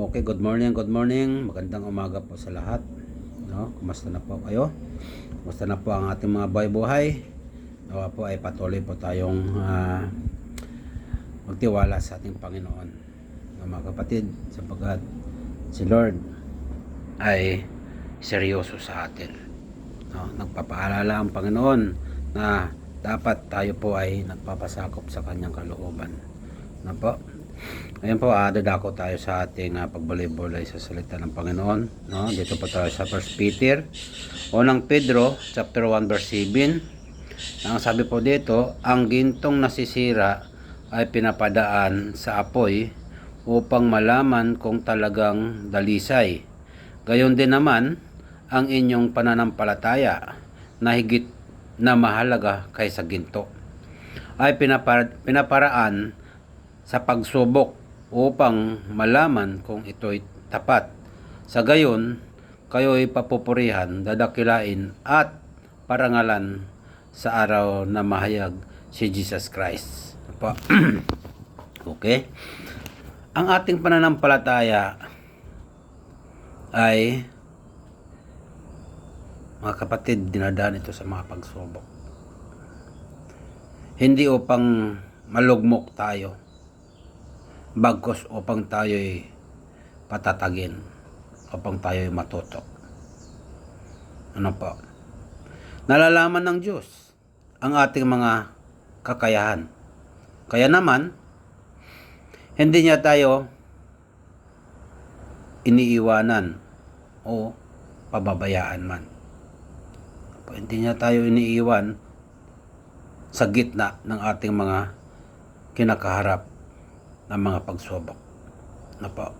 Okay, good morning, good morning. Magandang umaga po sa lahat. No? Kumusta na po kayo? Kumusta na po ang ating mga buhay-buhay? Nawa po ay patuloy po tayong ah, magtiwala sa ating Panginoon. No, mga kapatid, sapagkat si Lord ay seryoso sa atin. No? Nagpapaalala ang Panginoon na dapat tayo po ay nagpapasakop sa kanyang kalooban. Ano po? Ngayon po, uh, dadako tayo sa ating uh, pagbulay-bulay sa salita ng Panginoon. No? Dito po tayo sa 1 Peter. Unang Pedro, chapter 1, verse 7. Ang sabi po dito, ang gintong nasisira ay pinapadaan sa apoy upang malaman kung talagang dalisay. Gayon din naman, ang inyong pananampalataya na higit na mahalaga kaysa ginto ay pinapar- pinaparaan sa pagsubok upang malaman kung ito'y tapat. Sa gayon, kayo'y papupurihan, dadakilain at parangalan sa araw na mahayag si Jesus Christ. Apa? okay? Ang ating pananampalataya ay mga kapatid, dinadaan ito sa mga pagsubok. Hindi upang malugmok tayo, bagkos upang tayo'y patatagin, upang tayo'y matutok. Ano po? Nalalaman ng Diyos ang ating mga kakayahan. Kaya naman, hindi niya tayo iniiwanan o pababayaan man. Hindi niya tayo iniiwan sa gitna ng ating mga kinakaharap ng mga pagsubok. Na po,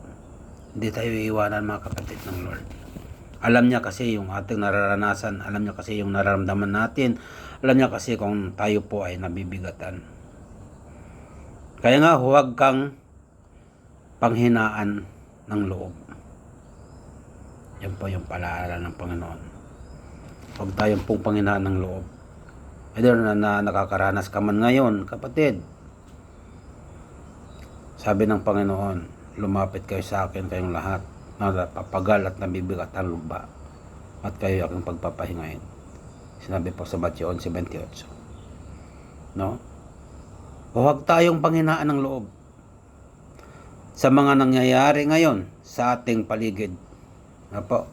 hindi tayo iiwanan mga kapatid ng Lord. Alam niya kasi yung ating nararanasan, alam niya kasi yung nararamdaman natin, alam niya kasi kung tayo po ay nabibigatan. Kaya nga huwag kang panghinaan ng loob. Yan po yung palaala ng Panginoon. Huwag tayong pong panghinaan ng loob. Either na, na nakakaranas ka man ngayon, kapatid. Sabi ng Panginoon, lumapit kayo sa akin kayong lahat na napapagal at nabibigat ang lupa at kayo aking pagpapahingain. Sinabi po sa Matthew 11.28. No? Huwag tayong panghinaan ng loob sa mga nangyayari ngayon sa ating paligid. Ano po?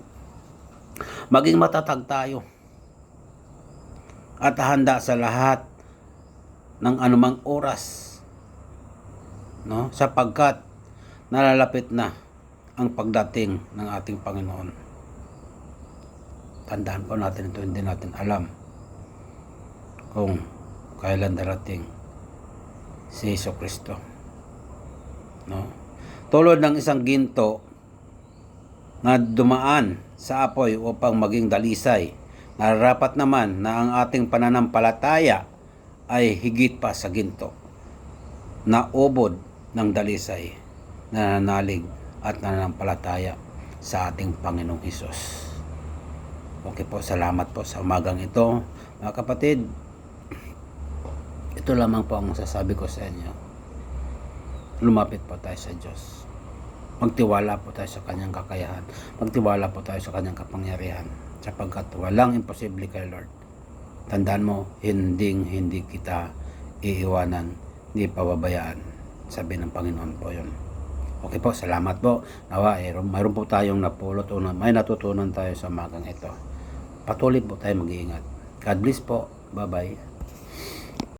Maging matatag tayo at handa sa lahat ng anumang oras no? Sapagkat nalalapit na ang pagdating ng ating Panginoon. Tandaan po natin ito hindi natin alam kung kailan darating si Yeso Kristo no? Tulad ng isang ginto na dumaan sa apoy upang maging dalisay Nararapat naman na ang ating pananampalataya ay higit pa sa ginto. Na ubod ng dalisay na nanalig at nananampalataya sa ating Panginoong Hesus. Okay po, salamat po sa umagang ito. Mga kapatid, ito lamang po ang sasabi ko sa inyo. Lumapit po tayo sa Diyos. Magtiwala po tayo sa kanyang kakayahan. Magtiwala po tayo sa kanyang kapangyarihan sapagkat walang imposible kay Lord. Tandaan mo, hindi hindi kita iiwanan, hindi pababayaan. Sabi ng Panginoon po yun. Okay po, salamat po. Nawa, eh, mayroon po tayong napulot o may natutunan tayo sa magang ito. Patuloy po tayo mag-iingat. God bless po. Bye-bye.